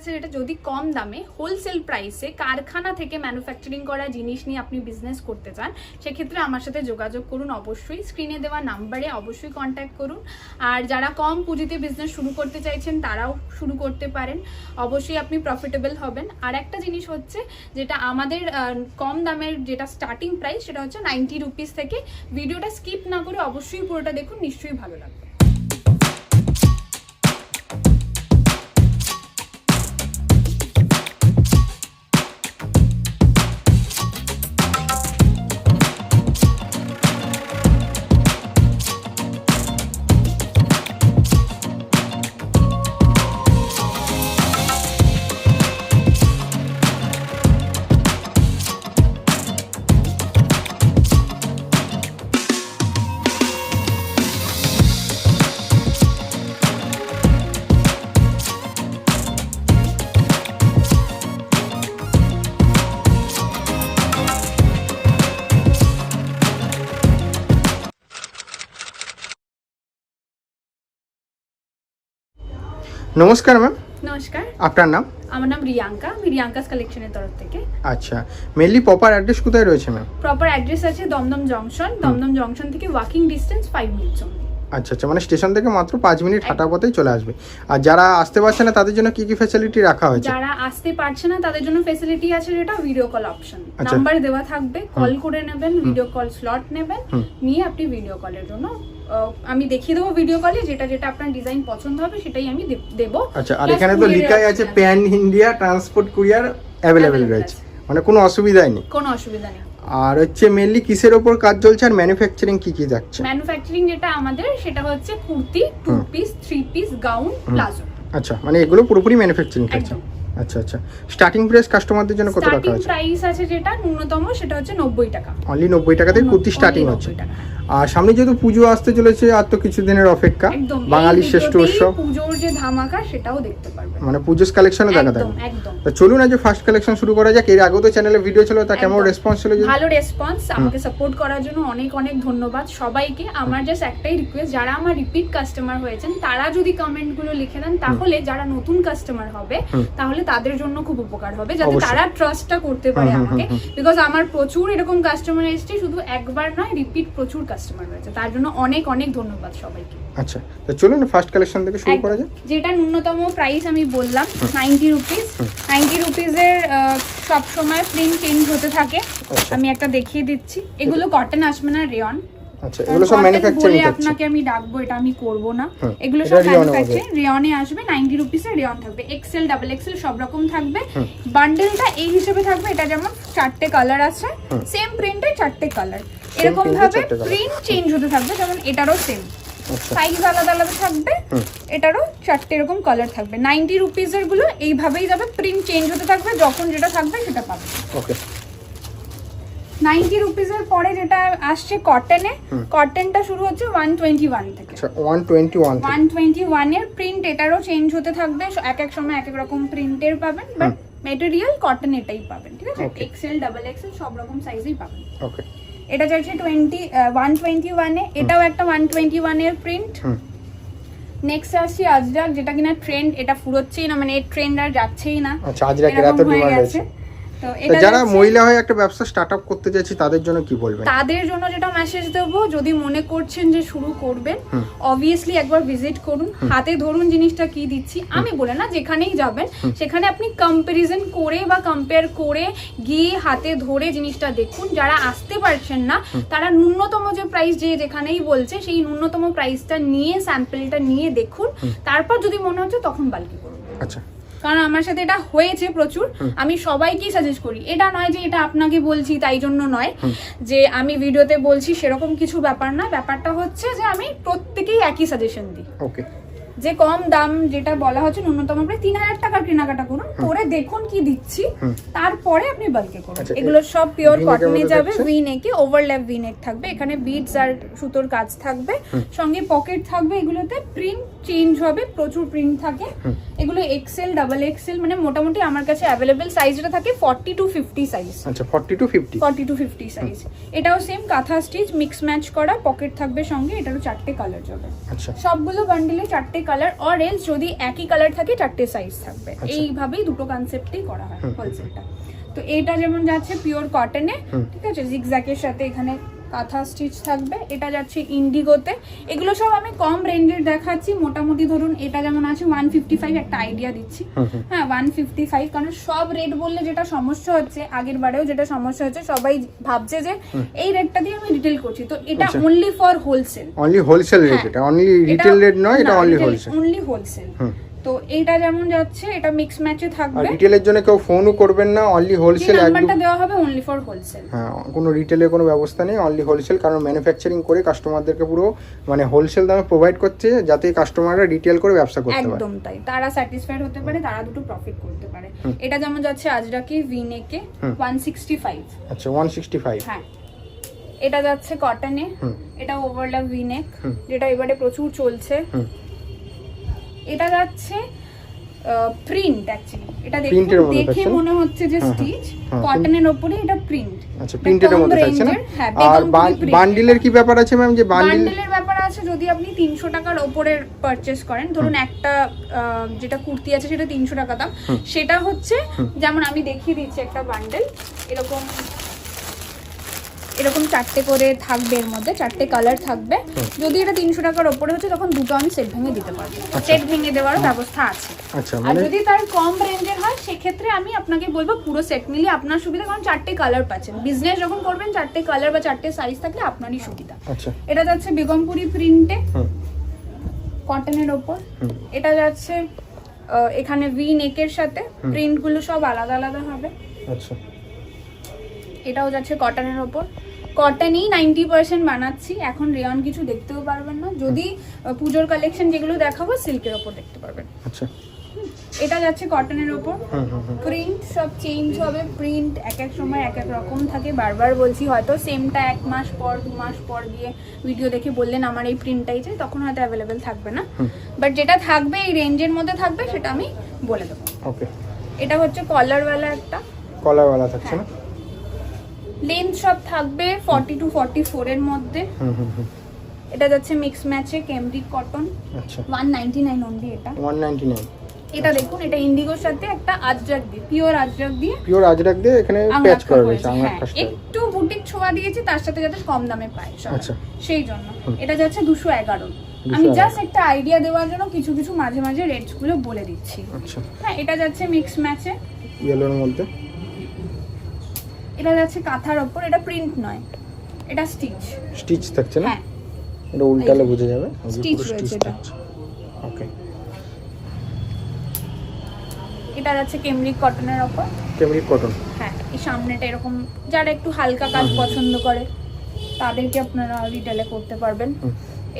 আছে যেটা যদি কম দামে হোলসেল প্রাইসে কারখানা থেকে ম্যানুফ্যাকচারিং করা জিনিস নিয়ে আপনি বিজনেস করতে চান, সেক্ষেত্রে আমার সাথে যোগাযোগ করুন অবশ্যই। স্ক্রিনে দেওয়া নাম্বারে অবশ্যই কন্ট্যাক্ট করুন। আর যারা কম পুঁজিতে বিজনেস শুরু করতে চাইছেন, তারাও শুরু করতে পারেন। অবশ্যই আপনি প্রফিটেবল হবেন। আর একটা জিনিস হচ্ছে যেটা আমাদের কম দামের যেটা স্টার্টিং প্রাইস সেটা হচ্ছে নাইনটি রুপিস থেকে। ভিডিওটা স্কিপ না করে অবশ্যই পুরোটা দেখুন, নিশ্চয়ই ভালো লাগবে। নমস্কার ম্যাম নমস্কার। আপনার নাম? আমার নাম রিয়াঙ্কা। আমি রিয়াঙ্কাস কালেকশনের তরফ থেকে। আচ্ছা। মেনলি প্রপার অ্যাড্রেস কোথায় রয়েছে ম্যাম প্রপার অ্যাড্রেস আছে দমদম জংশন দমদম জংশন থেকে ওয়াকিং ডিস্টেন্স ফাইভ মিনিটস আচ্ছা আচ্ছা মানে স্টেশন থেকে মাত্র পাঁচ মিনিট হাঁটা পথেই চলে আসবে। আর যারা আসতে পারছে না তাদের জন্য কি কি ফ্যাসিলিটি রাখা হয়েছে? যারা আসতে পারছে না তাদের জন্য ফেসিলিটি আছে যেটা ভিডিও কল অপশন। নাম্বার দেওয়া থাকবে কল করে নেবেন ভিডিও কল স্লট নেবেন নিয়ে আপনি ভিডিও কলের জন্য আমি দেখিয়ে দেবো ভিডিও কলে যেটা যেটা আপনার ডিজাইন পছন্দ হবে সেটাই আমি দেবো। আচ্ছা আর এখানে তো লেখাই আছে pan India transport courier available রয়েছে। মানে কোনো অসুবিধাই নেই। কোনো অসুবিধা নেই। আর হচ্ছে মেনলি কিসের উপর কাজ চলছে আর ম্যানুফ্যাকচারিং কি কি যাচ্ছে ম্যানুফ্যাকচারিং যেটা আমাদের সেটা হচ্ছে kurti two piece three piece gown. Palazzo আচ্ছা মানে এগুলো পুরোপুরি ম্যানুফ্যাকচারিং থাকছে। আচ্ছা আচ্ছা। স্টার্টিং প্রাইস কাস্টমারদের জন্য কত স্টার্টিং হয়েছে প্রাইস আছে যেটা ন্যূনতম সেটা হচ্ছে নব্বই টাকা। অনলি নব্বই টাকা থেকে কুর্তি স্টার্টিং হচ্ছে আর সামনে যেহেতু পুজো আসতে চলেছে আর তো অপেক্ষা। বাঙালির শ্রেষ্ঠ উৎসব। পুজোর যে ধামাকা সেটাও দেখতে পারবেন মানে কালেকশনও দেখা একদম একদম। তো চলুন আজ ফার্স্ট কালেকশন শুরু করা যাক। এর আগেও তো চ্যানেলে ভিডিও ছিল তা কেমন রেসপন্স ছিল ভালো রেসপন্স আমাকে সাপোর্ট করার জন্য অনেক অনেক ধন্যবাদ। সবাইকে আমার জাস্ট একটাই রিকোয়েস্ট যারা আমার রিপিট কাস্টমার হয়েছেন তারা যদি কমেন্টগুলো লিখে দেন তাহলে যারা নতুন কাস্টমার হবে তাহলে তাদের জন্য খুব উপকার হবে যাতে তারা ট্রাস্টটা করতে পারে আমাকে। বিকজ আমার প্রচুর এরকম কাস্টমার এসেছে শুধু একবার নয় রিপিট প্রচুর কাস্টমার রয়েছে। তার জন্য অনেক অনেক ধন্যবাদ সবাইকে। আচ্ছা তো চলুন ফার্স্ট কালেকশন থেকে শুরু করা যাক। যেটা ন্যূনতম প্রাইস আমি বললাম নাইনটি রুপিস নাইনটি রুপিসের সব সময় প্রিন্ট চেঞ্জ হতে থাকে। আচ্ছা। আমি একটা দেখিয়ে দিচ্ছি। এগুলো কটন আসবে না রেয়ন আচ্ছা এগুলো সব ম্যানুফ্যাকচারিং বলে আপনাকে আমি ডাকবো এটা আমি করব না। এগুলো সব ম্যানুফ্যাকচারিং রেয়নে আসবে 90 রুপিসের রেয়ন থাকবে। এক্সেল ডাবল এক্সেল সব রকম থাকবে। বান্ডেলটা এই হিসেবে থাকবে এটা যেমন চারটে কালার আছে সেম প্রিন্টে চারটে কালার এরকম ভাবে প্রিন্ট চেঞ্জ হতে থাকবে যেমন এটারও সেম আচ্ছা। সাইজ আলাদা আলাদা থাকবে এটারও চারটে এরকম কালার থাকবে। নাইনটি রুপিসেরগুলো এইভাবেই যাবে প্রিন্ট চেঞ্জ হতে থাকবে যখন যেটা থাকবে সেটা পাবে। ওকে নাইনটি রুপিসের পরে যেটা আসছে কটনে। কটনটা শুরু হচ্ছে ওয়ান টোয়েন্টি ওয়ান থেকে। আচ্ছা one twenty one one twenty ওয়ানের প্রিন্ট এটারও চেঞ্জ হতে থাকবে এক এক সময় এক এক রকম প্রিন্টের পাবেন বাট মেটেরিয়াল কটন এটাই পাবেন ঠিক আছে. এক্সেল ডাবল এক্সেল সব রকম সাইজেই পাবেন। ওকে এটা যাচ্ছে টোয়েন্টি ওয়ান টোয়েন্টি ওয়ানে এটাও একটা ওয়ান টোয়েন্টি ওয়ানের প্রিন্ট নেক্সট আসছি আজরাক যেটা কিনা ট্রেন্ড এটা ফুরোচ্ছেই না মানে এর ট্রেন্ড আর যাচ্ছেই না। আচ্ছা আজরাকের এরকম এত হয়ে ডিমান্ড গেছে। আছে তো যারা মহিলা হয়ে একটা ব্যবসা স্টার্ট আপ করতে চাইছে তাদের জন্য কি বলবেন? তাদের জন্য যেটা মেসেজ দেবো যদি মনে করছেন যে শুরু করবেন। অবভিয়াসলি একবার ভিজিট করুন। হাতে ধরুন জিনিসটা কি দিচ্ছি। আমি বলে না যেখানেই যাবেন সেখানে আপনি কম্পারিজন করে বা কম্পেয়ার করে গিয়ে হাতে ধরে জিনিসটা দেখুন। যারা আসতে পারছেন না তারা ন্যূনতম যে প্রাইস যে যেখানেই বলছে সেই ন্যূনতম প্রাইসটা নিয়ে স্যাম্পলটা নিয়ে দেখুন। তারপর যদি মনে হচ্ছে তখন বালকি করুন। আচ্ছা। কারণ আমার সাথে এটা হয়েছে প্রচুর। আমি সবাইকেই সাজেস্ট করি। এটা নয় যে এটা আপনাকে বলছি তাই জন্য নয়। যে আমি ভিডিওতে বলছি সেরকম কিছু ব্যাপার না। ব্যাপারটা হচ্ছে যে আমি প্রত্যেকেই একই সাজেশন দিই। ওকে যে কম দাম যেটা বলা হচ্ছে ন্যূনতম প্রায় তিন হাজার টাকার কেনাকাটা করুন করে দেখুন কি দিচ্ছি। তারপরে আপনি বালকে করুন। আচ্ছা, এগুলো সব পিওর কটনে যাবে? ভি নেকে ওভারল্যাপ ভি নেক থাকবে। এখানে বিটস আর সুতোর কাজ থাকবে। সঙ্গে পকেট থাকবে। এগুলোতে প্রিন্ট চেঞ্জ হবে। প্রচুর প্রিন্ট থাকে। এগুলো এক্সেল ডাবল এক্সেল মানে মোটামুটি আমার কাছে অ্যাভেলেবেল সাইজটা থাকে ফর্টি টু ফিফটি সাইজ আচ্ছা forty two fifty forty two fifty size এটাও same kantha stitch mix match করা পকেট থাকবে সঙ্গে এটারও চারটে কালার যাবে। আচ্ছা। সবগুলো বান্ডিলে চারটে কালার অর এলস যদি একই কালার থাকে চারটে সাইজ থাকবে। আচ্ছা। এইভাবেই দুটো কনসেপ্টেই করা হয়। হোলসেলটা তো এটা যেমন যাচ্ছে পিওর কটনে ঠিক আছে জিগজ্যাকের সাথে এখানে কাঁথা স্টিচ থাকবে এটা যাচ্ছে ইন্ডিগোতে এগুলো সব আমি কম রেঞ্জের দেখাচ্ছি মোটামুটি ধরুন এটা যেমন আছে ওয়ান ফিফটি ফাইভ একটা আইডিয়া দিচ্ছি। হ্যাঁ ওয়ান ফিফটি ফাইভ কারণ সব রেট বললে যেটা সমস্যা হচ্ছে আগের বারেও যেটা সমস্যা হচ্ছে সবাই ভাবছে যে এই রেটটা দিয়ে আমি রিটেল করছি। তো এটা। Only for wholesale only wholesale rate. এটা অনলি রিটেল রেট নয় এটা অনলি হোলসেল অনলি হোলসেল তো এইটা যেমন যাচ্ছে এটা মিক্স ম্যাচে থাকবে। রিটেলের জন্য কেউ ফোনও করবেন না অনলি হোলসেল নাম্বারটা দেওয়া হবে অনলি ফর হোলসেল হ্যাঁ কোনো রিটেলের কোনো ব্যবস্থা নেই অনলি হোলসেল কারণ ম্যানুফ্যাকচারিং করে কাস্টমারদেরকে পুরো মানে হোলসেল দামে প্রোভাইড করছে যাতে কাস্টমাররা রিটেল করে ব্যবসা করতে পারে। একদম তাই। তারা স্যাটিসফাইড হতে পারে তারা দুটো প্রফিট করতে পারে। এটা যেমন যাচ্ছে আজরাকি ভিনেকে হুম। ওয়ান সিক্সটি ফাইভ আচ্ছা ওয়ান সিক্সটি ফাইভ হ্যাঁ। এটা যাচ্ছে কটনে এটা ওভারল্যাপ ভিনেক। যেটা এবারে প্রচুর চলছে। এটা যাচ্ছে প্রিন্ট অ্যাকচুয়ালি এটা দেখে মনে হচ্ছে যে স্টিচ কটনের ওপরে এটা প্রিন্ট আচ্ছা প্রিন্টের মধ্যে থাকছে না? হ্যাঁ আর বান্ডিলের কি ব্যাপার আছে ম্যাম যে বান্ডিল বান্ডেলের ব্যাপার আছে যদি আপনি তিনশো টাকার ওপরে পারচেস করেন ধরুন একটা যেটা কুর্তি আছে সেটা তিনশো টাকা দাম সেটা হচ্ছে যেমন আমি দেখিয়ে দিচ্ছি একটা বান্ডেল এরকম এরকম চারটে করে থাকবে এর মধ্যে চারটে কালার থাকবে। যদি এটা তিনশো টাকার ওপরে হচ্ছে তখন দুটো আমি সেট ভেঙে দিতে পারব। আচ্ছা। সেট ভেঙে দেওয়ারও ব্যবস্থা আছে। আচ্ছা আর মানে যদি তার কম রেঞ্জের হয় সেক্ষেত্রে আমি আপনাকে বলব পুরো সেট মিলিয়ে আপনার সুবিধা কারণ চারটে কালার পাচ্ছেন। বিজনেস যখন করবেন চারটে কালার বা চারটে সাইজ থাকলে আপনারই সুবিধা। আচ্ছা। এটা যাচ্ছে বেগমপুরি প্রিন্টে কটনের ওপর। এটা যাচ্ছে এখানে ভি নেকের সাথে। প্রিন্টগুলো সব আলাদা আলাদা হবে। আচ্ছা। এটাও যাচ্ছে কটনের ওপর। কটনই নাইনটি পার্সেন্ট বানাচ্ছি। এখন রেয়ন কিছু দেখতেও পারবেন না। যদি পুজোর কালেকশন যেগুলো দেখাবো সিল্কের ওপর দেখতে পারবেন। আচ্ছা। এটা যাচ্ছে কটনের ওপর। প্রিন্ট সব চেঞ্জ হবে। প্রিন্ট এক এক সময় এক এক রকম থাকে। বারবার বলছি হয়তো সেমটা এক মাস পর দু মাস পর গিয়ে ভিডিও দেখে বললেন আমার এই প্রিন্টটাই চাই। তখন হয়তো অ্যাভেলেবেল থাকবে না। বাট যেটা থাকবে এই রেঞ্জের মধ্যে থাকবে সেটা আমি বলে দেবো। ওকে এটা হচ্ছে কলারওয়ালা একটা। কলারওয়ালা থাকছে না? লেন্থ সব থাকবে ফর্টি টু ফর্টি ফোরের মধ্যে। এটা যাচ্ছে মিক্স ম্যাচে কেমব্রিক কটন আচ্ছা। ওয়ান নাইনটি নাইন অনলি এটা। ওয়ান নাইনটি নাইন এটা দেখুন এটা ইন্ডিগোর সাথে একটা আজরাক দিয়ে পিওর আজরাক দিয়ে পিওর আজরাক দিয়ে এখানে প্যাচ করা রয়েছে হ্যাঁ, একটু বুটিক ছোঁয়া দিয়েছি তার সাথে যাতে কম দামে পায় আচ্ছা। সেই জন্য। এটা যাচ্ছে দুশো এগারো। 211 আমি জাস্ট একটা আইডিয়া দেওয়ার জন্য কিছু কিছু মাঝে মাঝে রেটসগুলো বলে দিচ্ছি। আচ্ছা। হ্যাঁ এটা যাচ্ছে মিক্স ম্যাচে ইয়েলোর মধ্যে। এটা যাচ্ছে কাঁথার ওপর এটা প্রিন্ট নয় এটা স্টিচ স্টিচ থাকছে না? হ্যাঁ। এটা উল্টালে বোঝা যাবে? Stitch রয়েছে এটা। ওকে এটা যাচ্ছে কেমরিক কটনের ওপর। কেমরি কটন হ্যাঁ এই সামনেটা এরকম যারা একটু হালকা কাজ পছন্দ করে তাদেরকে আপনারা রিটেলে করতে পারবেন।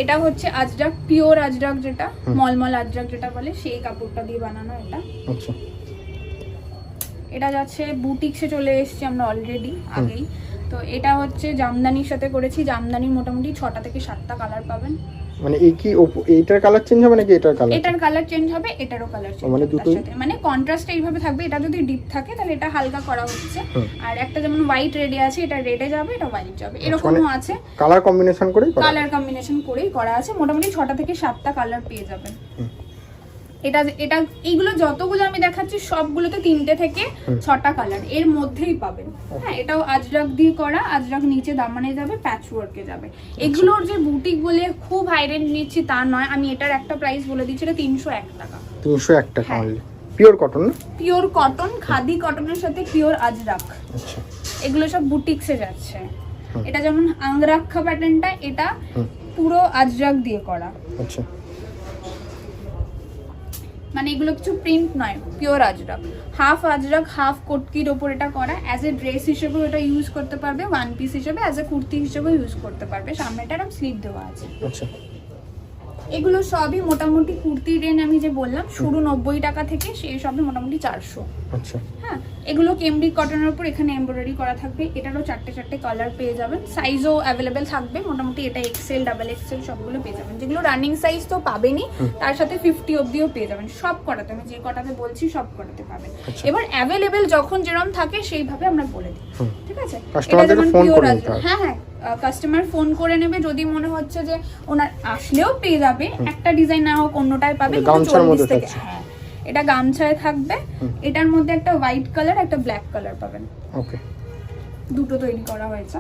এটা হচ্ছে আজরাক পিওর আজরাক যেটা মলমল আজরাক যেটা বলে সেই কাপড়টা দিয়ে বানানো এটা। আচ্ছা। এটা যাচ্ছে বুটিক্সে চলে এসেছি আমরা অলরেডি আগেই। তো এটা হচ্ছে জামদানির সাথে করেছি জামদানি মোটামুটি ছটা থেকে সাতটা কালার পাবেন। মানে এই কি এইটার কালার চেঞ্জ হবে নাকি এটার কালার এটার কালার চেঞ্জ হবে এটারও কালার চেঞ্জ মানে? সাথে। মানে কন্ট্রাস্ট এইভাবে থাকবে এটা যদি ডিপ থাকে তাহলে এটা হালকা করা হচ্ছে। আর একটা যেমন হোয়াইট রেডে আছে এটা রেডে যাবে এটা হোয়াইট যাবে। এরকমও মানে- আছে। কালার কম্বিনেশন করে কালার কম্বিনেশন করেই করা আছে মোটামুটি ছটা থেকে সাতটা কালার পেয়ে যাবেন। এটা এটা এইগুলো যতগুলো আমি দেখাচ্ছি সবগুলোতে তিনটে থেকে ছটা কালারের মধ্যেই পাবেন। হ্যাঁ এটাও আজরাক দিয়ে করা আজরাক নিচে দামানে যাবে প্যাচ ওয়ার্কে যাবে। এগুলোর যে বুটিক বলে খুব হাই রেঞ্জ নিচ্ছি তা নয় আমি এটার একটা প্রাইস বলে দিচ্ছি এটা তিনশো এক টাকা। তিনশো এক টাকা। Pure cotton pure cotton khadi কটনের সাথে পিওর আজরাক। আচ্ছা। এগুলো সব বুটিক্সে যাচ্ছে। এটা যেমন আংরাক্ষা প্যাটার্নটা এটা পুরো আজরাক দিয়ে করা। আচ্ছা। মানে এগুলো কিছু প্রিন্ট নয় pure Ajrakh. Half Ajrakh half কোটকির ওপর এটা করা। অ্যাজ এ ড্রেস হিসেবেও এটা ইউজ করতে পারবে ওয়ান পিস হিসেবে অ্যাজ এ কুর্তি হিসেবেও ইউজ করতে পারবে। সামনেটা এরকম স্লিপ দেওয়া আছে। আচ্ছা। এগুলো সবই মোটামুটি কুর্তির রেঞ্জ আমি যে বললাম শুরু নব্বই টাকা থেকে সেই সবই মোটামুটি চারশো। আচ্ছা। হ্যাঁ এগুলো কেমব্রিক কটনের উপর এখানে এমব্রয়ডারি করা থাকবে এটারও চারটে চারটে কালার পেয়ে যাবেন। সাইজও অ্যাভেলেবেল থাকবে মোটামুটি এটা এক্সেল ডাবল এক্সেল সবগুলো পেয়ে যাবেন। যেগুলো রানিং সাইজ তো পাবেনই তার সাথে ফিফটি অব্দিও পেয়ে যাবেন। সব কটাতে আমি যে কটাতে বলছি সব কটাতে পাবেন। আচ্ছা। এবার অ্যাভেলেবেল যখন যেরকম থাকে সেইভাবে আমরা বলে দিই। ঠিক আছে? এটা যেমন আছে। হ্যাঁ হ্যাঁ। কাস্টমার ফোন করে নেবে। যদি মনে হচ্ছে যে ওনার আসলেও পেয়ে যাবে একটা ডিজাইন না হোক অন্যটাই পাবে এটা কিন্তু গামছার 40 মধ্যে থেকে- হ্যাঁ এটা গামছায় থাকবে। এটার মধ্যে একটা হোয়াইট কালার একটা ব্ল্যাক কালার পাবেন। ওকে দুটো তৈরি করা হয়েছে।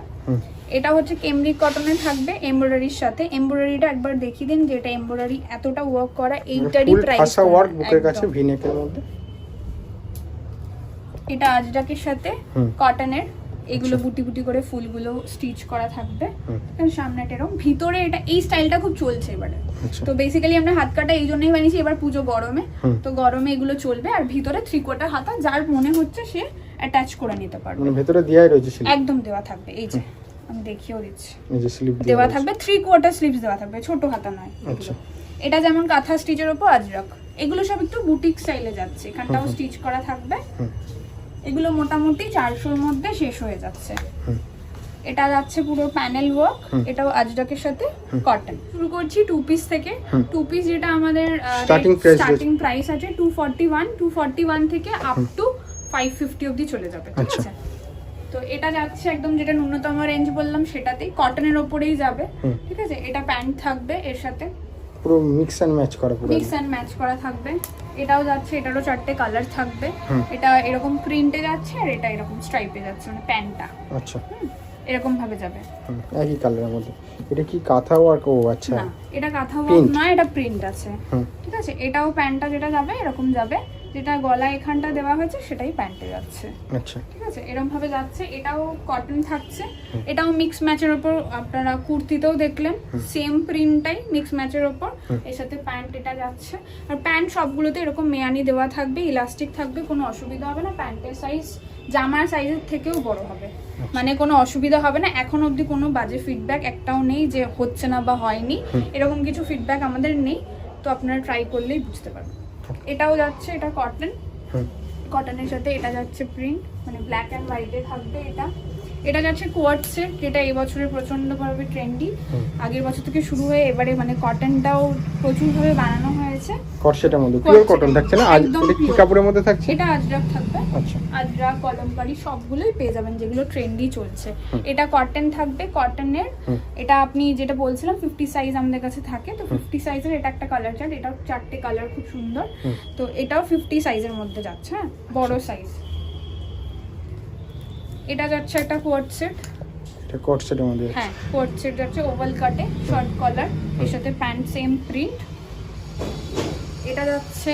এটা হচ্ছে কেমব্রিক কটনে থাকবে এমব্রয়ডারির সাথে। এমব্রয়ডারিটা একবার দেখিয়ে দিন যে এটা এমব্রয়ডারি এতটা ওয়ার্ক করা এইটারই প্রাইস ফাসা ওয়ার্ক বুকের কাছে ভিনেকের মধ্যে? এটা আজরাকের সাথে কটনের এগুলো আচ্ছা। বুটি বুটি করে ফুলগুলো স্টিচ করা থাকবে। সামনেটা এরকম। ভিতরে এটা এই স্টাইলটা খুব চলছে এবারে। আচ্ছা। তো বেসিক্যালি আমরা হাত কাটা এই জন্যই বানিয়েছি এবার পুজো গরমে। তো গরমে এগুলো চলবে আর ভিতরে থ্রি কোয়ার্টার হাতা যার মনে হচ্ছে সে অ্যাটাচ করে নিতে পারবে। মানে ভেতরে দেয়াই রয়েছে একদম দেওয়া থাকবে এই যে আমি দেখিয়েও দিচ্ছি। এই যে স্লিপ দেওয়া থাকবে থ্রি কোয়ার্টার স্লিভস দেওয়া থাকবে ছোট হাতা নয় আচ্ছা। এটা যেমন কাঁথা স্টিচের ওপর আজরক। এগুলো সব একটু বুটিক স্টাইলে যাচ্ছে। এখানটাও। স্টিচ করা থাকবে। এগুলো মোটামুটি চারশোর মধ্যে শেষ হয়ে যাচ্ছে। এটা যাচ্ছে পুরো প্যানেল ওয়ার্ক এটাও আজরকের সাথে কটন। শুরু করছি টু পিস থেকে। টু পিস যেটা আমাদের স্টার্টিং প্রাইস আছে two forty one two forty one থেকে আপ টু ফাইভ ফিফটি অব্দি চলে যাবে ঠিক আচ্ছা। আছে? তো এটা যাচ্ছে একদম যেটা ন্যূনতম রেঞ্জ বললাম সেটাতেই কটনের ওপরেই যাবে ঠিক আছে? এটা প্যান্ট থাকবে এর সাথে। পুরো মিক্স অ্যান্ড ম্যাচ করা পুরো মিক্স অ্যান্ড ম্যাচ করা থাকবে। এটাও যাচ্ছে এটারও চারটে কালার থাকবে। এটা এরকম প্রিন্টে যাচ্ছে আর এটা এরকম স্ট্রাইপে যাচ্ছে মানে প্যান্টটা আচ্ছা। এরকম ভাবে যাবে। একই কালারের মধ্যে। এটা কি কাঁথা ওয়ার্ক ও আচ্ছা। এটা কাঁথা. ওয়ার্ক না এটা প্রিন্ট আছে। ঠিক আছে? এটাও প্যান্টটা যেটা যাবে এরকম যাবে। যেটা গলা এখানটা দেওয়া হয়েছে সেটাই প্যান্টে যাচ্ছে। আচ্ছা। ঠিক আছে? এরকম ভাবে যাচ্ছে। এটাও কটন থাকছে। এটাও মিক্স ম্যাচের ওপর আপনারা কুর্তিতেও দেখলেন। সেম প্রিন্টটাই মিক্স ম্যাচের ওপর। এর সাথে প্যান্ট এটা যাচ্ছে। আর প্যান্ট সবগুলোতে এরকম মেয়ানি দেওয়া থাকবে ইলাস্টিক থাকবে কোনো অসুবিধা হবে না। প্যান্টের সাইজ জামার সাইজের থেকেও বড় হবে। মানে কোনো অসুবিধা হবে না। এখন অবধি কোনো বাজে ফিডব্যাক একটাও নেই যে হচ্ছে না বা হয়নি। এরকম কিছু ফিডব্যাক আমাদের নেই। তো আপনারা ট্রাই করলেই বুঝতে পারবেন। এটাও যাচ্ছে এটা কটন কটনের সাথে এটা যাচ্ছে প্রিন্ট মানে ব্ল্যাক অ্যান্ড হোয়াইটে থাকবে এটা। এটা যাচ্ছে কোয়ার্টসের যেটা এই বছরের প্রচন্ডভাবে ট্রেন্ডি আগের বছর থেকে শুরু হয়ে এবারে মানে কটনটাও প্রচুরভাবে বানানো হয়েছে। কটসেটের মধ্যে। পিওর কটন থাকছে না? আজ এটা কি কাপড়ের মধ্যে থাকছে? এটা আজরাক থাকবে। আচ্ছা। আজরাক কলমকারি সবগুলোই পেয়ে যাবেন যেগুলো ট্রেন্ডি চলছে। এটা কটন থাকবে কটনের। এটা আপনি যেটা বলছিলাম ফিফটি সাইজ আমাদের কাছে থাকে। তো ফিফটি সাইজের এটা একটা কালার চার্ট এটাও চারটে কালার খুব সুন্দর। তো এটাও ফিফটি সাইজের মধ্যে যাচ্ছে হ্যাঁ? বড় সাইজ এটা যাচ্ছে একটা কোয়ার্ট সেট এটা কটসেটের মধ্যে হ্যাঁ কোয়ার্ট সেট যাচ্ছে ওভাল কাটে শর্ট কলার এর সাথে প্যান্ট সেম প্রিন্ট এটা যাচ্ছে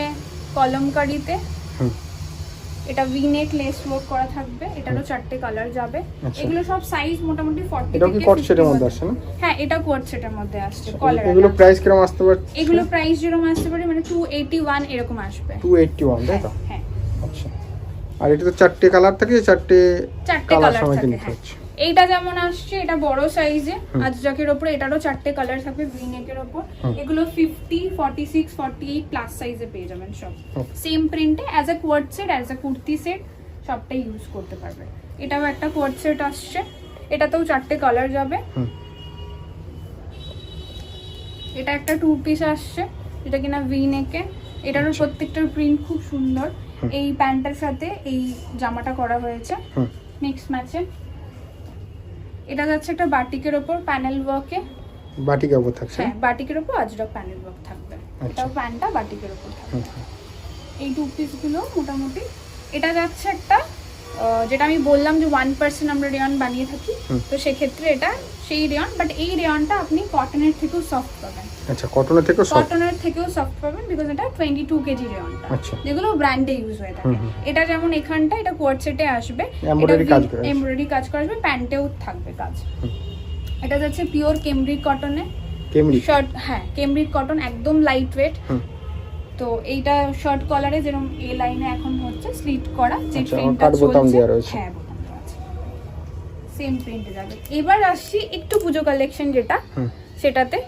কলমকারিতে। এটা ভিনেক লেস ওয়ার্ক করা থাকবে। এটারও চারটে কালার যাবে। আচ্ছা। এগুলো সব সাইজ মোটামুটি 40 এটাও কি থেকে কটসেটের 50 মধ্যে আসছে না? হ্যাঁ এটা কোয়ার্ট সেটের মধ্যে আসছে কলার এগুলো প্রাইস কীরকম আসতে পারছে? এগুলো প্রাইস যেরকম আসতে পারে মানে 281 এরকম আসবে। টু এইটটি ওয়ান তাই তো? হ্যাঁ। আচ্ছা। আর এটা তো চারটে কালার থাকে চারটে চারটে কালার সময় থাকে হ্যাঁ। হচ্ছে। এইটা যেমন আসছে এটা বড় সাইজে হুম। আজরাকের ওপরে এটারও চারটে কালার থাকবে ভিনেকের ওপর। হুম। এগুলো 50 46 48 প্লাস সাইজে পেয়ে যাবেন সব. Same প্রিন্টে as a co-ord set as a kurti set সবটাই ইউজ করতে পারবে। এটাও একটা কোয়ার্ট সেট আসছে। এটাতেও চারটে কালার যাবে। এটা একটা টু পিস আসছে যেটা কিনা ভি নেকে এটারও প্রত্যেকটার প্রিন্ট খুব সুন্দর। এই প্যান্টের সাথে এই জামাটা করা হয়েছে। নেক্সট মিক্স ম্যাচে এটা যাচ্ছে একটা বাটিকের ওপর প্যানেল ওয়ার্কে বাটিকের উপর থাকছে? হ্যাঁ বাটিকের ওপর আজরক প্যানেল ওয়ার্ক থাকবে। আচ্ছা। এটাও প্যান্টটা বাটিকের ওপর থাকবে। এই টু পিসগুলো মোটামুটি। এটা যাচ্ছে একটা যেটা আমি বললাম যে ওয়ান পার্সেন্ট আমরা রেয়ন বানিয়ে থাকি তো সেক্ষেত্রে এটা সেই রেয়ন বাট এই রেয়নটা আপনি কটনের থেকেও সফট পাবেন। আচ্ছা কটনের থেকেও সব কটনের থেকেও সফট পাবেন বিকজ এটা টোয়েন্টি টু কেজি রেয়নটা যেগুলো ব্র্যান্ডে ইউজ হয়ে থাকে। এটা যেমন এখানটা এটা কোয়ার্ট সেটে আসবে। Embroidery কাজ করা এমব্রয়ডারি কাজ করা আসবে প্যান্টেও থাকবে কাজ। এটা যাচ্ছে পিওর কেমব্রিক কটনে কেমরি শার্ট হ্যাঁ কেমব্রিক কটন একদম লাইট ওয়েট তো এইটা শর্ট কলারে যেরকম এ লাইনে এখন হচ্ছে স্লিট করা যে আচ্ছা, প্রিন্টটা বোতাম চলছে। হ্যাঁ সেম প্রিন্টে যাবে। এবার আসছি একটু পুজো কালেকশন যেটা সেটাতে।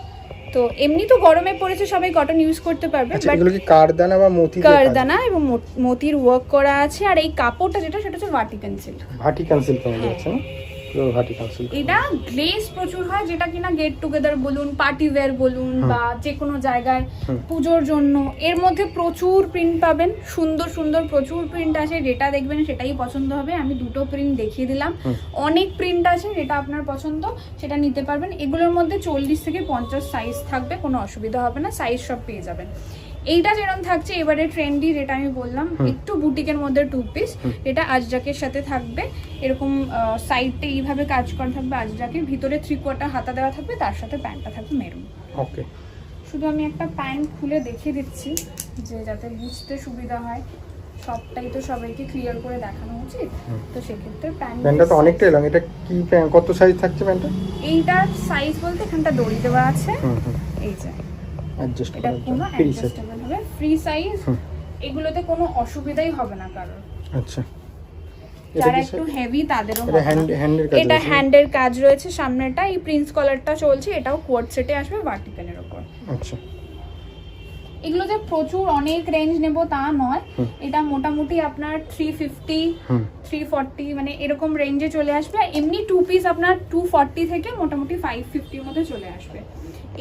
তো এমনি তো গরমে পড়েছে সবাই কটন ইউজ করতে পারবে আচ্ছা বাট এগুলো কি কারদানা বা মতি কারদানা এবং মোতির ওয়ার্ক করা আছে আর এই কাপড়টা যেটা সেটা হচ্ছে ভার্টিকান সিল্ক ভার্টিক্যাল সিল্ক পাওয়া। যাচ্ছে না? এটা গ্লেজ প্রচুর হয় যেটা কিনা গেট টুগেদার বলুন পার্টি ওয়্যার বলুন বা যে কোনো জায়গায় পুজোর জন্য। এর মধ্যে প্রচুর প্রিন্ট পাবেন সুন্দর সুন্দর প্রচুর প্রিন্ট আছে যেটা দেখবেন সেটাই পছন্দ হবে। আমি দুটো প্রিন্ট দেখিয়ে দিলাম। অনেক প্রিন্ট আছে যেটা আপনার পছন্দ সেটা নিতে পারবেন। এগুলোর মধ্যে চল্লিশ থেকে পঞ্চাশ সাইজ থাকবে কোনো অসুবিধা হবে না সাইজ সব পেয়ে যাবেন। এইটা যেরকম থাকছে এবারে ট্রেন্ডি যেটা আমি বললাম একটু বুটিকের মধ্যে টু পিস এটা আজরাকের সাথে থাকবে। এরকম সাইডটা এইভাবে কাজ করা থাকবে আজরাকের ভিতরে থ্রি কোয়ার্টার হাতা দেওয়া থাকবে তার সাথে প্যান্টটা থাকবে মেরুন ওকে শুধু আমি একটা প্যান্ট খুলে দেখিয়ে দিচ্ছি যে যাতে বুঝতে সুবিধা হয়। সবটাই তো সবাইকে ক্লিয়ার করে দেখানো উচিত। তো সেক্ষেত্রে প্যান্ট প্যান্টটা তো অনেকটাই লং এটা কি প্যান্ট কত সাইজ থাকছে প্যান্টটা? এইটার সাইজ বলতে এখানটা দড়ি দেওয়া আছে। এই যে। অ্যাডজাস্ট এটা করার পুরো জন্য অ্যাডজাস্টেবল ফ্রি সাইজ এগুলোতে কোনো অসুবিধাই হবে না কারোর। আচ্ছা। যারা একটু হেভি তাদেরও এটা হবে হ্যান্ড না। হ্যান্ডের কাজ রয়েছে? না? হ্যান্ডের কাজ রয়েছে সামনেটা এই প্রিন্স কলারটা চলছে এটাও কোয়ার্ড সেটে আসবে ভার্টিক্যালের ওপর আচ্ছা। এগুলো প্রচুর অনেক রেঞ্জ নেব তা নয়। এটা মোটামুটি আপনার থ্রি ফিফটি থ্রি ফর্টি মানে এরকম রেঞ্জে চলে আসবে। এমনি টু পিস আপনার টু ফর্টি থেকে মোটামুটি ফাইভ ফিফটির মধ্যে চলে আসবে।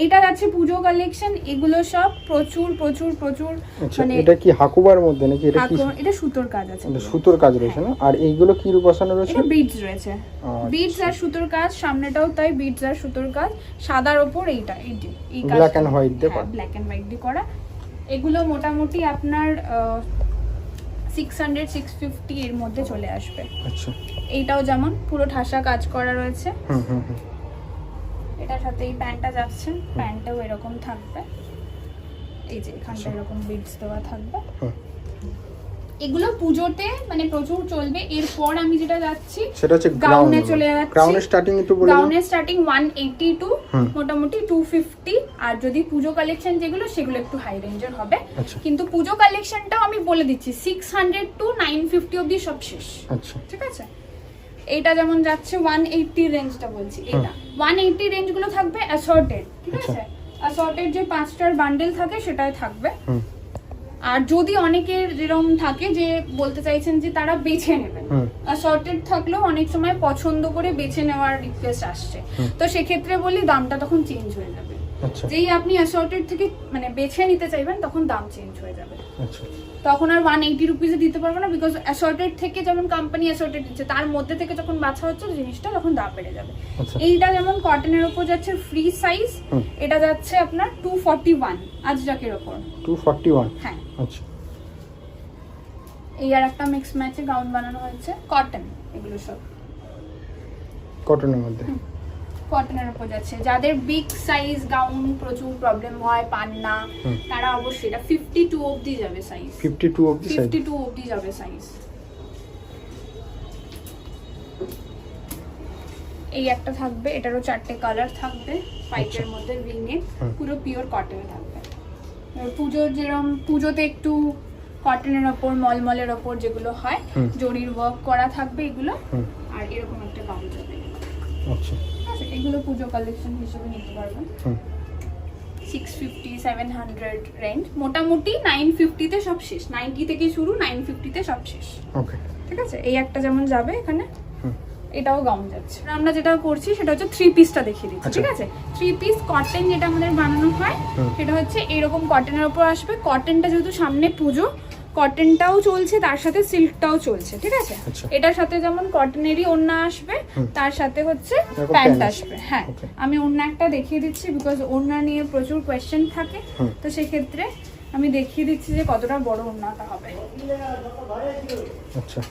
এটা যাচ্ছে পুজো কালেকশন এগুলো সব প্রচুর প্রচুর প্রচুর আচ্ছা মানে এটা কি হাকুবার মধ্যে নাকি এটা কি এটা সুতোর কাজ আছে। এটা সুতোর কাজ রয়েছে না? আর এইগুলো কি বসানো রয়েছে? এটা বিটস রয়েছে। আচ্ছা। বিটস আর সুতোর কাজ সামনেটাও তাই বিটস আর সুতোর কাজ। সাদার ওপর এইটা এই কাজ ব্ল্যাক অ্যান্ড হোয়াইট দিয়ে করা। ব্ল্যাক অ্যান্ড হোয়াইট দিয়ে করা। এগুলো মোটামুটি আপনার সিক্স হান্ড্রেড সিক্স ফিফটি এর মধ্যে চলে আসবে। আচ্ছা। এইটাও যেমন পুরো ঠাসা কাজ করা রয়েছে। হুম হুম। এটার সাথে এই প্যান্টটা যাচ্ছে প্যান্টটাও এরকম থাকবে এই যে এখানটা এরকম বিটস দেওয়া থাকবে হুম। এগুলো পুজোতে মানে প্রচুর চলবে এরপর আমি যেটা যাচ্ছি সেটা হচ্ছে গাউনে চলে যাচ্ছি। গ্রাউন্ডের স্টার্টিং একটু বলে। গাউনের স্টার্টিং ওয়ান এইটি টু হুম। মোটামুটি টু ফিফটি আর যদি পুজো কালেকশন যেগুলো সেগুলো একটু হাই রেঞ্জের হবে আচ্ছা কিন্তু পুজো কালেকশনটাও আমি বলে দিচ্ছি six hundred to nine fifty অব্দি সব শেষ আচ্ছা ঠিক আছে এইটা যেমন যাচ্ছে ওয়ান এইটটি রেঞ্জটা বলছি এটা। ওয়ান এইটটি রেঞ্জগুলো থাকবে অ্যাসর্টেড ঠিক আচ্ছা। আছে? অ্যাসর্টেড যে পাঁচটার বান্ডেল থাকে সেটাই থাকবে। আর যদি অনেকের যেরকম থাকে যে বলতে চাইছেন যে তারা বেছে নেবেন হুম। অ্যাসর্টেড থাকলেও অনেক সময় পছন্দ করে বেছে নেওয়ার রিকোয়েস্ট আসছে। তো সেক্ষেত্রে বলি দামটা তখন চেঞ্জ হয়ে যাবে। যেই আপনি অ্যাসর্টেড থেকে মানে বেছে নিতে চাইবেন তখন দাম চেঞ্জ হয়ে যাবে। আচ্ছা। তখন আর ওয়ান এইটি রুপিসে দিতে পারব না বিকজ অ্যাসর্টেড থেকে যেমন কোম্পানি অ্যাসর্টেড দিচ্ছে তার মধ্যে থেকে যখন বাছা হচ্ছে জিনিসটা তখন দাম বেড়ে যাবে। আচ্ছা। এইটা যেমন কটনের ওপর যাচ্ছে ফ্রি সাইজ এটা যাচ্ছে আপনার টু ফর্টি ওয়ান আজরাকের ওপর টু ফর্টি ওয়ান হ্যাঁ। আচ্ছা। এই আর একটা মিক্স ম্যাচে গাউন বানানো হয়েছে কটন এগুলো সব। কটনের মধ্যে? কটনের উপর যাচ্ছে। যাদের বিগ সাইজ গাউন প্রচুর প্রবলেম হয় পান না তারা অবশ্যই এটা ফিফটি টু অব্দি যাবে size fifty two size fifty two অব্দি যাবে সাইজ এই একটা থাকবে এটারও চারটে কালার থাকবে পাইপের মধ্যে রিংয়ে হুম। পুরো পিওর কটনে থাকবে। পুজোর যেরকম পুজোতে একটু কটনের ওপর মলমলের ওপর যেগুলো হয়। জরির ওয়ার্ক করা থাকবে এগুলো আর এরকম একটা গাউন যাবে। আচ্ছা। এগুলো পুজো কালেকশন হিসেবে নিতে পারবেন। Six fifty seven hundred range মোটামুটি নাইন ফিফটিতে সব শেষ। নাইনটি থেকে শুরু নাইন ফিফটিতে সব শেষ। ওকে ঠিক আছে? এই একটা যেমন যাবে এখানে এটাও গাউন যাচ্ছে। আমরা যেটা করছি সেটা হচ্ছে থ্রি পিসটা দেখিয়ে দিচ্ছি আচ্ছা। ঠিক আছে? থ্রি পিস কটন যেটা আমাদের বানানো হয় সেটা হচ্ছে এরকম কটনের উপর আসবে। কটনটা যেহেতু সামনে পুজো কটনটাও চলছে তার সাথে সিল্কটাও চলছে ঠিক আছে? আচ্ছা। এটার সাথে যেমন কটনেরই ওড়না আসবে তার সাথে হচ্ছে প্যান্ট আসবে। হ্যাঁ আমি ওড়না একটা দেখিয়ে দিচ্ছি বিকজ ওড়না নিয়ে প্রচুর কোয়েশ্চেন থাকে। তো সেক্ষেত্রে আমি দেখিয়ে দিচ্ছি যে কতটা বড় ওড়নাটা হবে। আচ্ছা।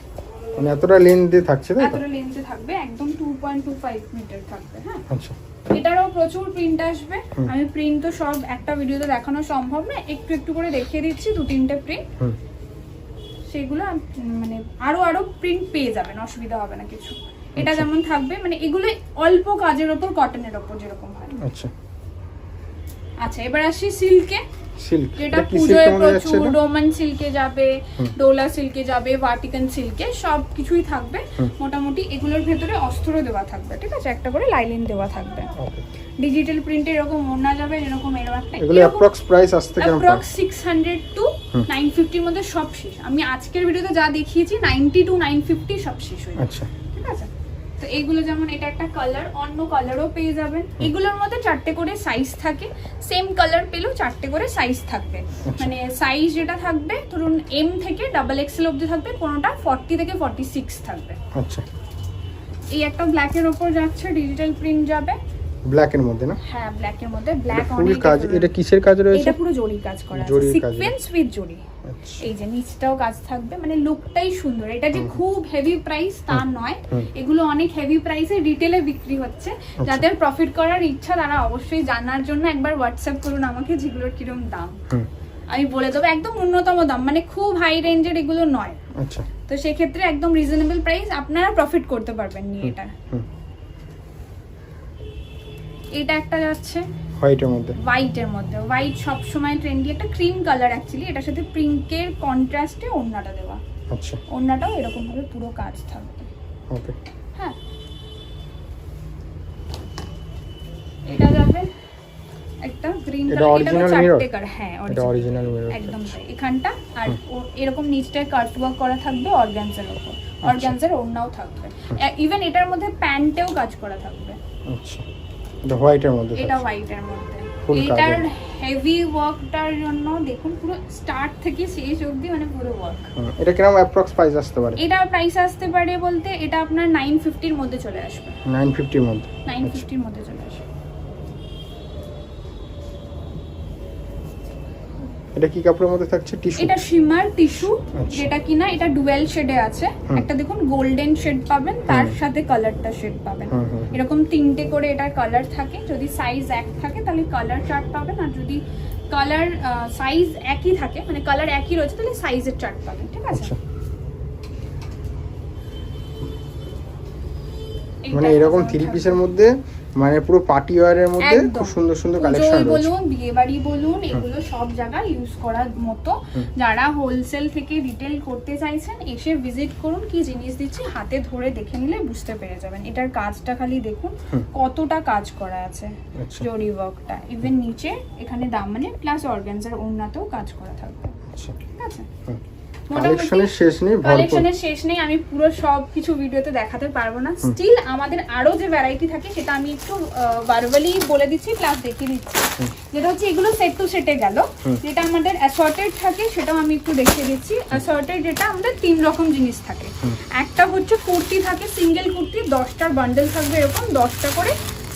মানে এতটা লেন্থ থাকছে তাই এতটা লেন্থে থাকবে একদম two point two five metre থাকবে হ্যাঁ। আচ্ছা। এটারও প্রচুর প্রিন্ট আসবে। আমি প্রিন্ট তো সব একটা ভিডিওতে দেখানো সম্ভব না একটু একটু করে দেখিয়ে দিচ্ছি দু তিনটে প্রিন্ট সেগুলো মানে আরও আরও প্রিন্ট পেয়ে যাবেন অসুবিধা হবে না কিছু। এটা আচ্ছা। যেমন থাকবে মানে এগুলো অল্প কাজের ওপর কটনের ওপর যেরকম হয়। আচ্ছা। আচ্ছা এবার আসি সিল্কে সিল্ক যেটা পুজোয় সিল্কের মধ্যে যাচ্ছে প্রচুর রোমান সিল্কে যাবে ডোলা সিল্কে যাবে ভাটিকান সিল্কে সব কিছুই থাকবে। মোটামুটি এগুলোর ভেতরে অস্ত্র দেওয়া থাকবে ঠিক আছে? একটা করে লাইলিন দেওয়া থাকবে। ডিজিটাল প্রিন্টে এরকম ওড়না যাবে এরকম এরকম একটা এগুলো অ্যাপ্রক্স প্রাইস আসতে কেমন অ্যাপ্রক্স সিক্স হান্ড্রেড টু হুম। নাইন ফিফটির মধ্যে সব শেষ। আমি আজকের ভিডিওতে যা দেখিয়েছি নাইনটি টু নাইন ফিফটি সব শেষ হয়ে আচ্ছা। ঠিক আছে? তো এইগুলো যেমন এটা একটা কালার অন্য কালারও পেয়ে যাবেন। এগুলোর মধ্যে চারটে করে সাইজ থাকে। সেম কালার পেলেও চারটে করে সাইজ থাকবে। মানে সাইজ যেটা থাকবে ধরুন এম থেকে ডাবল এক্সেল অবধি থাকবে কোনোটা ফর্টি থেকে ফর্টি সিক্স থাকবে। আচ্ছা। এই একটা ব্ল্যাকের ওপর যাচ্ছে ডিজিটাল প্রিন্ট যাবে। ব্ল্যাক এর মধ্যে না? হ্যাঁ ব্ল্যাকের মধ্যে। এটা ব্ল্যাক অনেক কাজ এটা কিসের কাজ রয়েছে? এটা পুরো জরি কাজ করা আছে। সিকোয়েন্স উইথ জরি। আচ্ছা। এই যে নিচটাও কাজ থাকবে মানে লুকটাই সুন্দর। এটা যে খুব হেভি প্রাইস তা নয়। এগুলো অনেক হেভি প্রাইসে রিটেলে বিক্রি হচ্ছে। যাদের প্রফিট করার ইচ্ছা তারা অবশ্যই জানার জন্য একবার হোয়াটসঅ্যাপ করুন আমাকে যেগুলোর কিরম দাম। আমি বলে দেবো একদম ন্যূনতম দাম মানে খুব হাই রেঞ্জের এগুলো নয়। আচ্ছা। তো সেক্ষেত্রে একদম রিজনেবল প্রাইস আপনারা প্রফিট করতে পারবেন নিয়ে এটা এটা একটা যাচ্ছে। হোয়াইটের মধ্যে। হোয়াইটের মধ্যে। হোয়াইট সবসময় ট্রেন্ডি একটা ক্রিম কালার অ্যাকচুয়ালি এটার সাথে পিঙ্কের কন্ট্রাস্টে ওড়নাটা দেওয়া। আচ্ছা। ওড়নাটাও এরকম ভাবে পুরো কাজ থাকবে। ওকে হ্যাঁ। এটা যাবে একটা গ্রিন এটা original mirror? হ্যাঁ এটা অরিজিনাল মিরর একদম তাই। এখানটা আর এরকম নিচটায় কাট ওয়ার্ক করা থাকবে অর্গানজার উপর। অর্গানজার ওড়নাও থাকবে। ইভেন এটার মধ্যে প্যান্টেও কাজ করা থাকবে। আচ্ছা। এটা হোয়াইটের মধ্যে এটা। হোয়াইটের মধ্যে। এটার। হেভি ওয়ার্কটার জন্য দেখুন পুরো স্টার্ট থেকে শেষ অবধি মানে পুরো ওয়ার্ক এটা কীরকম অ্যাপ্রক্স প্রাইস আসতে পারে? এটা প্রাইস আসতে পারে বলতে এটা আপনার নাইন ফিফটির মধ্যে চলে আসবে। নাইন ফিফটির মধ্যে। নাইন এর ফিফটির মধ্যে চলে আসবে এটা কি কাপড়ের মধ্যে থাকছে? টিস্যু? এটা শিমার টিস্যু আচ্ছা। যেটা কিনা এটা ডুয়েল শেডে আছে। একটা দেখুন গোল্ডেন শেড পাবেন তার সাথে কালারটা শেড পাবেন। এরকম তিনটে করে এটার কালার থাকে। যদি সাইজ এক থাকে তাহলে কালার চার্ট পাবেন। আর যদি কালার সাইজ একই থাকে মানে কালার একই রয়েছে তাহলে সাইজের চার্ট পাবেন ঠিক আছে? আচ্ছা। মানে এরকম থ্রি পিসের মধ্যে মানে পুরো পার্টি ওয়্যারের মধ্যে খুব সুন্দর সুন্দর কালেকশন রয়েছে। বলুন বিয়ে বাড়ি বলুন এগুলো সব জায়গায় ইউজ করার মতো। যারা হোলসেল থেকে রিটেল করতে চাইছেন এসে ভিজিট করুন কি জিনিস দিচ্ছি হাতে ধরে দেখে নিলে বুঝতে পেরে যাবেন। এটার কাজটা খালি দেখুন কতটা কাজ করা আছে জরি ওয়ার্কটা ইভেন নিচে এখানে দাম মানে প্লাস অর্গানজার ওড়নাতেও কাজ করা থাকবে। আচ্ছা। ঠিক আছে? কালেকশনের শেষ নেই কালেকশনের শেষ নেই আমি পুরো সব কিছু ভিডিওতে দেখাতে পারব না। স্টিল আমাদের আরও যে ভ্যারাইটি থাকে সেটা আমি একটু ভার্বালি বলে দিচ্ছি প্লাস দেখিয়ে দিচ্ছি। যেটা হচ্ছে এগুলো সেট টু সেটে গেল। যেটা আমাদের অ্যাসর্টেড থাকে সেটাও আমি একটু দেখিয়ে দিচ্ছি। অ্যাসর্টেড যেটা আমাদের তিন রকম জিনিস থাকে। একটা হচ্ছে কুর্তি থাকে সিঙ্গেল কুর্তি দশটার বান্ডেল থাকবে এরকম দশটা করে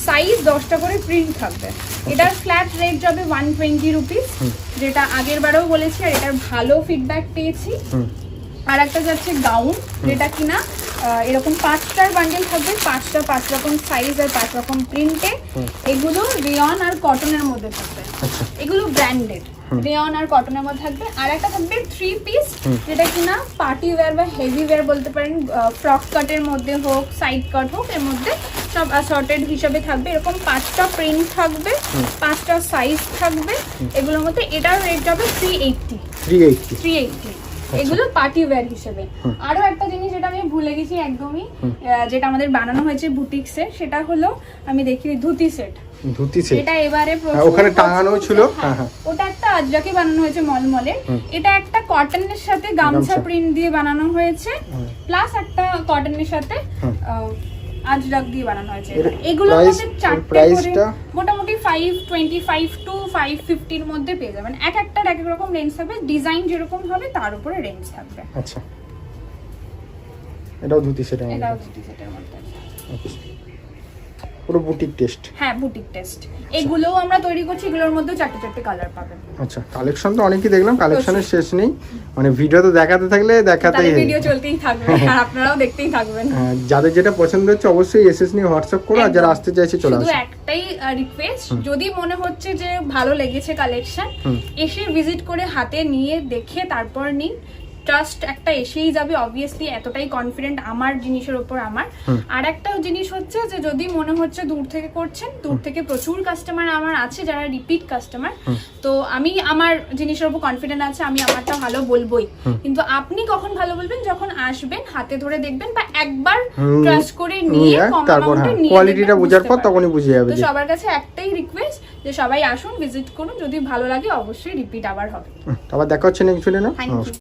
সাইজ দশটা করে প্রিন্ট থাকবে। এটার ফ্ল্যাট রেট যাবে ওয়ান টোয়েন্টি রুপিস যেটা আগের বারেও বলেছি আর এটার ভালো ফিডব্যাক পেয়েছি। আর একটা যাচ্ছে গাউন যেটা কিনা এরকম পাঁচটার বান্ডেল থাকবে পাঁচটা পাঁচ রকম সাইজ আর পাঁচ রকম প্রিন্টে এগুলো রিয়ন আর কটনের মধ্যে থাকবে। আচ্ছা। এগুলো ব্র্যান্ডেড। রেয়ন আর কটনের মধ্যে থাকবে। আর একটা থাকবে থ্রি পিস। যেটা কিনা পার্টি ওয়্যার বা হেভি ওয়্যার বলতে পারেন ফ্রক কাটের মধ্যে হোক সাইড কাট হোক এর মধ্যে সব অ্যাসর্টেড হিসাবে থাকবে। এরকম পাঁচটা প্রিন্ট থাকবে পাঁচটা সাইজ থাকবে। এগুলোর মধ্যে এটার রেট যাবে থ্রি এইটটি থ্রি এইটটি এগুলো পার্টি ওয়্যার হিসেবে। আরও একটা জিনিস যেটা আমি ভুলে গেছি একদমই যেটা আমাদের বানানো হয়েছে বুটিক্সে সেটা হলো আমি দেখি ধুতি সেট ধুতি সেট এটা এবারে হ্যাঁ, ওখানে টাঙানোও ছিল, হ্যাঁ, হ্যাঁ। ওটা একটা আজরাকে বানানো হয়েছে মলমলে। এটা একটা কটনের সাথে গামছা। প্রিন্ট দিয়ে বানানো হয়েছে। প্লাস একটা কটনের সাথে আজরাক দিয়ে বানানো হয়েছে। এগুলো এর চারটে করে মোটামুটি five twenty five to five ফিফটির মধ্যে পেয়ে যাবেন। এক একটার এক এক রকম রেঞ্জ থাকবে। ডিজাইন যেরকম হবে তার উপরে রেঞ্জ থাকবে। আচ্ছা। এটাও ধুতি সেটের মধ্যে? এটাও দুটি সেটের মধ্যে। আচ্ছা। পুরো বুটিক টেস্ট হ্যাঁ বুটিক টেস্ট এগুলোও আমরা তৈরি করছি এগুলোর মধ্যেও চারটে চারটে কালার পাবেন। আচ্ছা কালেকশন তো অনেকই দেখলাম কালেকশনের শেষ নেই। মানে ভিডিও তো দেখাতে থাকলে দেখাতেই হবে। ভিডিও চলতেই থাকবে আর আপনারাও দেখতেই থাকবেন। হ্যাঁ, যাদের যেটা পছন্দ হচ্ছে অবশ্যই এসএস নিয়ে হোয়াটসঅ্যাপ করো আর যারা আসতে চাইছে চলে শুধু একটাই রিকোয়েস্ট যদি মনে হচ্ছে যে ভালো লেগেছে কালেকশন এসে ভিজিট করে হাতে নিয়ে দেখে তারপর নিন। ট্রাস্ট একটা এসেই যাবে অবভিয়াসলি এতটাই কনফিডেন্ট আমার জিনিসের ওপর আমার। আর একটা জিনিস হচ্ছে যে যদি মনে হচ্ছে দূর থেকে করছেন দূর থেকে প্রচুর কাস্টমার আমার আছে যারা রিপিট কাস্টমার তো আমি আমার জিনিসের উপর কনফিডেন্ট আছে আমি আমারটা ভালো বলবোই। কিন্তু আপনি কখন ভালো বলবেন? যখন আসবেন হাতে ধরে দেখবেন বা একবার ট্রাস্ট করে নিয়ে নিয়ে তারপর এ হ্যাঁ কোয়ালিটিটা বোঝার পর তখনই বুঝে যাবে তো সবার কাছে একটাই রিকোয়েস্ট যে সবাই আসুন ভিজিট করুন যদি ভালো লাগে অবশ্যই রিপিট আবার হবে। আবার দেখা হচ্ছে নেক্সট ভিডিও না